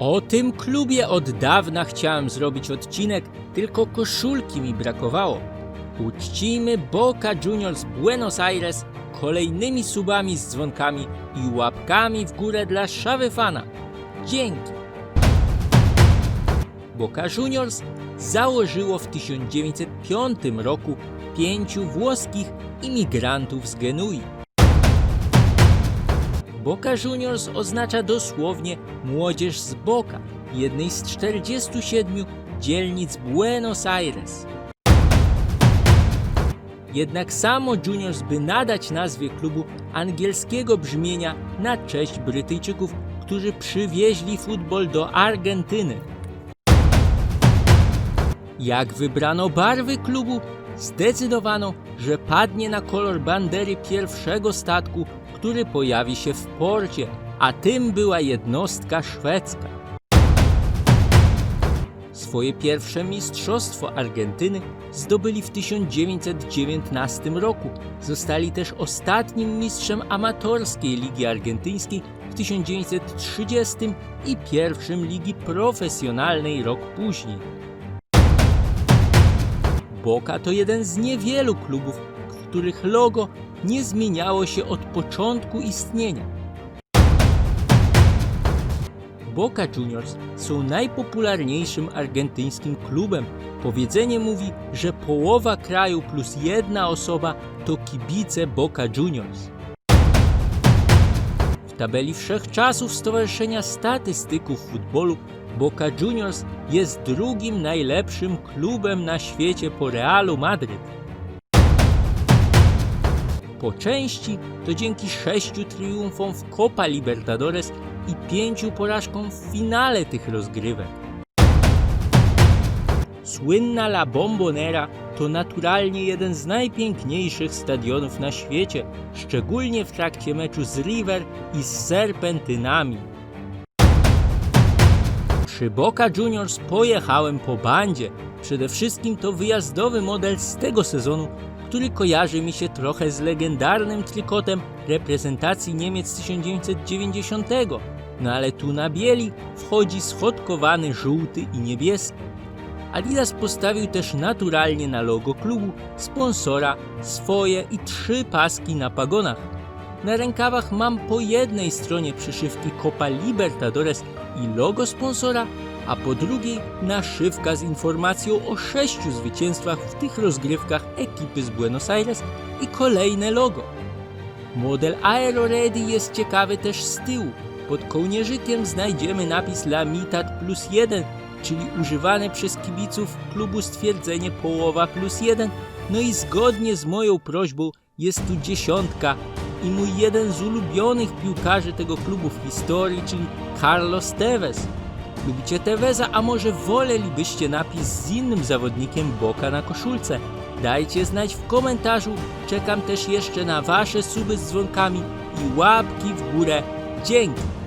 O tym klubie od dawna chciałem zrobić odcinek, tylko koszulki mi brakowało. Uczcijmy Boca Juniors Buenos Aires kolejnymi subami z dzwonkami i łapkami w górę dla szawy fana. Dzięki! Boca Juniors założyło w 1905 roku pięciu włoskich imigrantów z Genui. Boca Juniors oznacza dosłownie młodzież z Boca, jednej z 47 dzielnic Buenos Aires. Jednak samo Juniors, by nadać nazwie klubu angielskiego brzmienia na cześć Brytyjczyków, którzy przywieźli futbol do Argentyny. Jak wybrano barwy klubu, zdecydowano, że padnie na kolor bandery pierwszego statku, który pojawi się w porcie, a tym była jednostka szwedzka. Swoje pierwsze mistrzostwo Argentyny zdobyli w 1919 roku. Zostali też ostatnim mistrzem amatorskiej Ligi Argentyńskiej w 1930 i pierwszym ligi profesjonalnej rok później. Boca to jeden z niewielu klubów, których logo nie zmieniało się od początku istnienia. Boca Juniors są najpopularniejszym argentyńskim klubem. Powiedzenie mówi, że połowa kraju plus jedna osoba to kibice Boca Juniors. W tabeli wszechczasów Stowarzyszenia Statystyków Futbolu Boca Juniors jest drugim najlepszym klubem na świecie po Realu Madryt. Po części to dzięki sześciu triumfom w Copa Libertadores i pięciu porażkom w finale tych rozgrywek. Słynna La Bombonera to naturalnie jeden z najpiękniejszych stadionów na świecie, szczególnie w trakcie meczu z River i z Serpentynami. Przy Boca Juniors pojechałem po bandzie. Przede wszystkim to wyjazdowy model z tego sezonu, który kojarzy mi się trochę z legendarnym trykotem reprezentacji Niemiec 1990. No ale tu na bieli wchodzi schodkowany żółty i niebieski. Adidas postawił też naturalnie na logo klubu, sponsora, swoje i trzy paski na pagonach. Na rękawach mam po jednej stronie przyszywki Copa Libertadores i logo sponsora, a po drugiej naszywka z informacją o sześciu zwycięstwach w tych rozgrywkach ekipy z Buenos Aires i kolejne logo. Model Aero Ready jest ciekawy też z tyłu. Pod kołnierzykiem znajdziemy napis Lamitat plus 1, czyli używane przez kibiców klubu stwierdzenie połowa plus 1. No i zgodnie z moją prośbą jest tu dziesiątka i mój jeden z ulubionych piłkarzy tego klubu w historii, czyli Carlos Tevez. Lubicie Teveza, a może wolelibyście napis z innym zawodnikiem Boka na koszulce? Dajcie znać w komentarzu. Czekam też jeszcze na wasze suby z dzwonkami i łapki w górę. Dzięki!